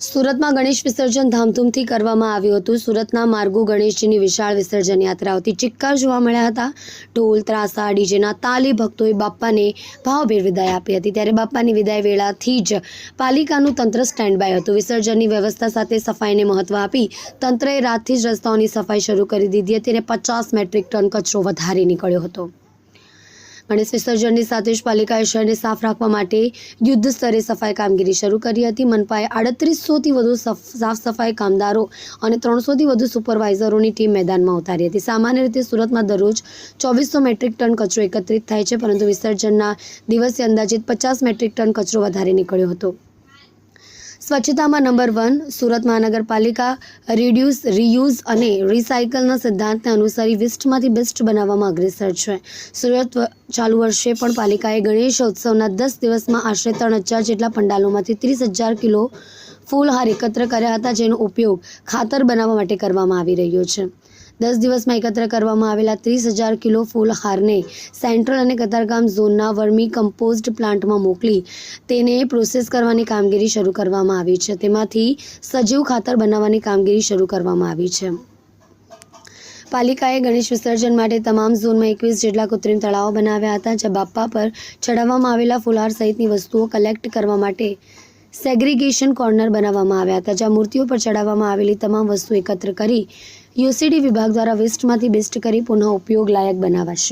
સુરતમાં ગણેશ વિસર્જન ધામધૂમથી કરવામાં આવ્યું હતું. સુરતના માર્ગો ગણેશજીની વિશાળ વિસર્જન યાત્રા હતી ચિક્કાર જોવા મળ્યા હતા. ઢોલ, ત્રાસા, ડીજેના તાલી ભક્તોએ બાપ્પાને ભાવભેર વિદાય આપી હતી. ત્યારે બાપ્પાની વિદાય વેળાથી જ પાલિકાનું તંત્ર સ્ટેન્ડ બાય હતું. વિસર્જનની વ્યવસ્થા સાથે સફાઈને મહત્વ આપી તંત્રએ રાતથી જ રસ્તાઓની સફાઈ શરૂ કરી દીધી હતી અને પચાસ મેટ્રિક ટન કચરો વધારે નીકળ્યો હતો. ગણેશ વિસર્જનની સાથે જ પાલિકાએ શહેરને સાફ રાખવા માટે યુદ્ધ સ્તરે સફાઈ કામગીરી શરૂ કરી હતી. મનપાએ આડત્રીસોથી વધુ સફ- સાફ સફાઈ કામદારો અને ત્રણસોથી વધુ સુપરવાઇઝરોની ટીમ મેદાનમાં ઉતારી હતી. સામાન્ય રીતે સુરતમાં દરરોજ ચોવીસો મેટ્રિક ટન કચરો એકત્રિત થાય છે, પરંતુ વિસર્જનના દિવસે અંદાજિત પચાસ મેટ્રિક ટન કચરો વધારે નીકળ્યો હતો. સ્વચ્છતામાં નંબર વન, સુરત મહાનગરપાલિકા રિડ્યુસ રીયુઝ અને રિસાયકલના સિદ્ધાંતને અનુસરી વેસ્ટમાંથી બેસ્ટ બનાવવામાં અગ્રેસર છે. સુરત ચાલુ વર્ષે પણ પાલિકાએ ગણેશ ઉત્સવના દસ દિવસમાં આશરે ત્રણ હજાર જેટલા પંડાલોમાંથી ત્રીસ હજાર કિલો ફૂલહાર એકત્ર કર્યા હતા, જેનો ઉપયોગ ખાતર બનાવવા માટે કરવામાં આવી રહ્યો છે. દસ દિવસમાં એકત્ર કરવામાં આવેલા ત્રીસ હજાર કિલો ફૂલહારને સેન્ટ્રલ અને કતારગામ ઝોનના વર્મી કમ્પોઝડ પ્લાન્ટમાં મોકલી તેને પ્રોસેસ કરવાની કામગીરી શરૂ કરવામાં આવી છે. તેમાંથી સજીવ ખાતર બનાવવાની કામગીરી શરૂ કરવામાં આવી છે. પાલિકાએ ગણેશ વિસર્જન માટે તમામ ઝોનમાં એકવીસ જેટલા કૃત્રિમ તળાવો બનાવ્યા હતા જે બાપ્પા પર ચડાવવામાં આવેલા ફુલહાર સહિતની વસ્તુઓ કલેક્ટ કરવા માટે સેગ્રીગેશન કોર્નર બનાવવામાં આવ્યા હતા, જ્યાં મૂર્તિઓ પર ચડાવવામાં આવેલી તમામ વસ્તુ એકત્ર કરી યુસીડી વિભાગ દ્વારા વેસ્ટમાંથી બેસ્ટ કરી પુનઃ ઉપયોગ લાયક બનાવાશે.